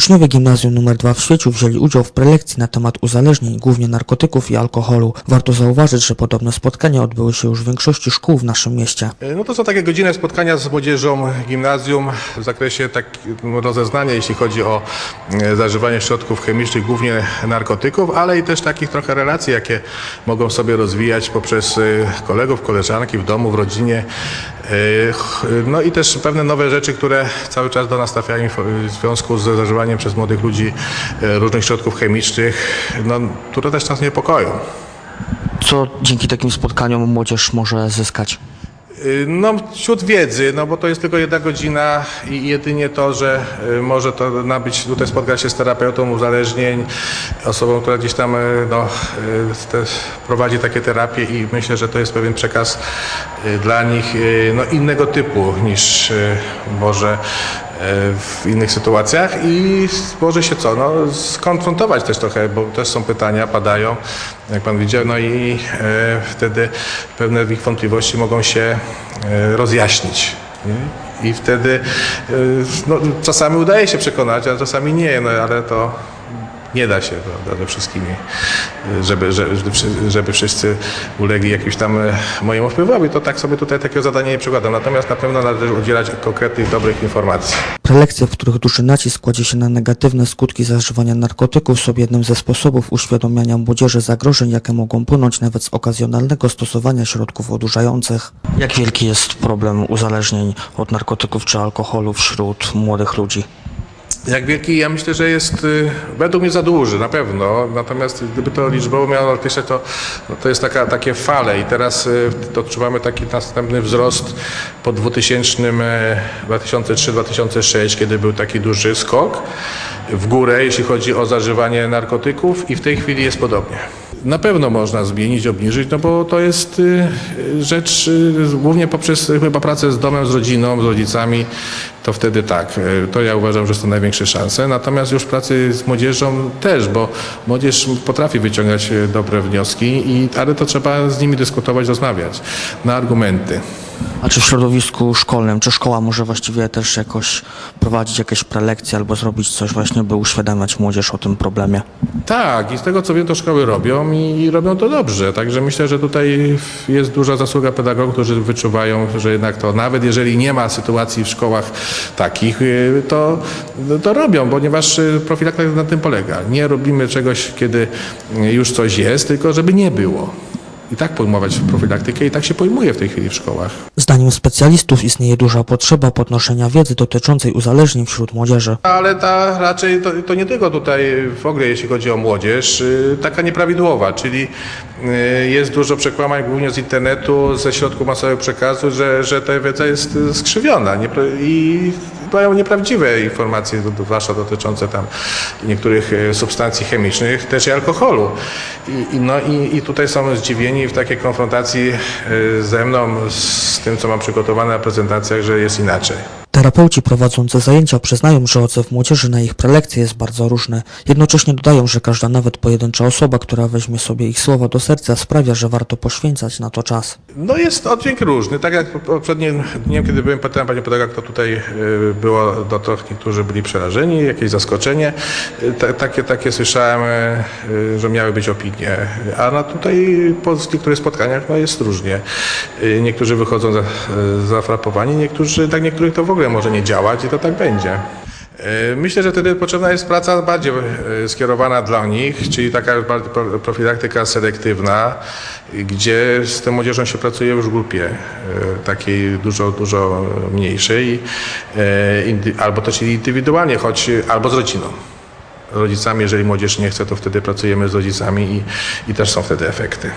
Uczniowie gimnazjum nr 2 w Świeciu wzięli udział w prelekcji na temat uzależnień, głównie narkotyków i alkoholu. Warto zauważyć, że podobne spotkania odbyły się już w większości szkół w naszym mieście. No to są takie godzinne spotkania z młodzieżą gimnazjum w zakresie tak, rozeznania, jeśli chodzi o e, zażywanie środków chemicznych, głównie narkotyków, ale i też takich trochę relacji, jakie mogą sobie rozwijać poprzez e, kolegów, koleżanki w domu, w rodzinie. E, No i też pewne nowe rzeczy, które cały czas do nas trafiają w związku z zażywaniem przez młodych ludzi e, różnych środków chemicznych, no, które też nas niepokoją. Co dzięki takim spotkaniom młodzież może zyskać? Y, No, wśród wiedzy, no bo to jest tylko jedna godzina i jedynie to, że y, może to nabyć, tutaj spotkać się z terapeutą uzależnień, osobą, która gdzieś tam no, prowadzi takie terapie i myślę, że to jest pewien przekaz dla nich no, innego typu niż może w innych sytuacjach i może się co, no, skonfrontować też trochę, bo też są pytania, padają, jak pan widział, no i e, wtedy pewne ich wątpliwości mogą się e, rozjaśnić. Nie? I wtedy e, no, czasami udaje się przekonać, a czasami nie, no ale to nie da się prawda, ze wszystkimi, żeby, żeby, żeby wszyscy ulegli jakimś tam e, mojemu wpływowi. To tak sobie tutaj takiego zadania nie przykładam. Natomiast na pewno należy udzielać konkretnych, dobrych informacji. Prelekcje, w których duży nacisk kładzie się na negatywne skutki zażywania narkotyków, są jednym ze sposobów uświadomiania młodzieży zagrożeń, jakie mogą płynąć nawet z okazjonalnego stosowania środków odurzających. Jak wielki jest problem uzależnień od narkotyków czy alkoholu wśród młodych ludzi? Jak wielki, ja myślę, że jest y, według mnie za duży, na pewno. Natomiast gdyby to liczbowo miało określać, to, no to jest taka, takie fale i teraz y, odczuwamy taki następny wzrost po 2000, e, 2003-2006, kiedy był taki duży skok w górę, jeśli chodzi o zażywanie narkotyków i w tej chwili jest podobnie. Na pewno można zmienić, obniżyć, no bo to jest y, rzecz y, głównie poprzez chyba pracę z domem, z rodziną, z rodzicami, to wtedy tak. y, To ja uważam, że są największe szanse. Natomiast już pracy z młodzieżą też, bo młodzież potrafi wyciągać y, dobre wnioski, i, ale to trzeba z nimi dyskutować, rozmawiać na argumenty. A czy w środowisku szkolnym, czy szkoła może właściwie też jakoś prowadzić jakieś prelekcje albo zrobić coś właśnie, by uświadamiać młodzież o tym problemie? Tak, i z tego co wiem, to szkoły robią i, robią to dobrze. Także myślę, że tutaj jest duża zasługa pedagogów, którzy wyczuwają, że jednak to nawet jeżeli nie ma sytuacji w szkołach takich, y, to, to robią, ponieważ y, profilaktyka na tym polega. Nie robimy czegoś, kiedy y, już coś jest, tylko żeby nie było. I tak pojmować profilaktykę i tak się pojmuje w tej chwili w szkołach. Zdaniem specjalistów istnieje duża potrzeba podnoszenia wiedzy dotyczącej uzależnień wśród młodzieży. Ale ta raczej to, to nie tylko tutaj w ogóle jeśli chodzi o młodzież, y, taka nieprawidłowa, czyli y, jest dużo przekłamań głównie z internetu, ze środków masowego przekazu, że, że ta wiedza jest y, skrzywiona i mają nieprawdziwe informacje, zwłaszcza dotyczące tam niektórych y, substancji chemicznych, też i alkoholu. I, i, no, i, I tutaj są zdziwieni w takiej konfrontacji y, ze mną, z tym, co mam przygotowane na prezentacjach, że jest inaczej. Terapeuci prowadzący zajęcia przyznają, że odzew młodzieży na ich prelekcje jest bardzo różny. Jednocześnie dodają, że każda nawet pojedyncza osoba, która weźmie sobie ich słowa do serca, sprawia, że warto poświęcać na to czas. No jest oddźwięk różny. Tak jak poprzednim dniem, kiedy byłem pytałem panią pedagog, to tutaj y, było, no to niektórzy byli przerażeni, jakieś zaskoczenie. Y, ta- takie, takie słyszałem, y, że miały być opinie. A no tutaj po niektórych spotkaniach no jest różnie. Niektórzy wychodzą za, zafrapowani, niektórzy, tak niektórych to w ogóle może nie działać i to tak będzie. E, Myślę, że wtedy potrzebna jest praca bardziej e, skierowana dla nich, czyli taka profilaktyka selektywna, gdzie z tą młodzieżą się pracuje już w grupie e, takiej dużo, dużo mniejszej, albo też indywidualnie, choć albo z rodziną. Rodzicami, jeżeli młodzież nie chce, to wtedy pracujemy z rodzicami i, i też są wtedy efekty.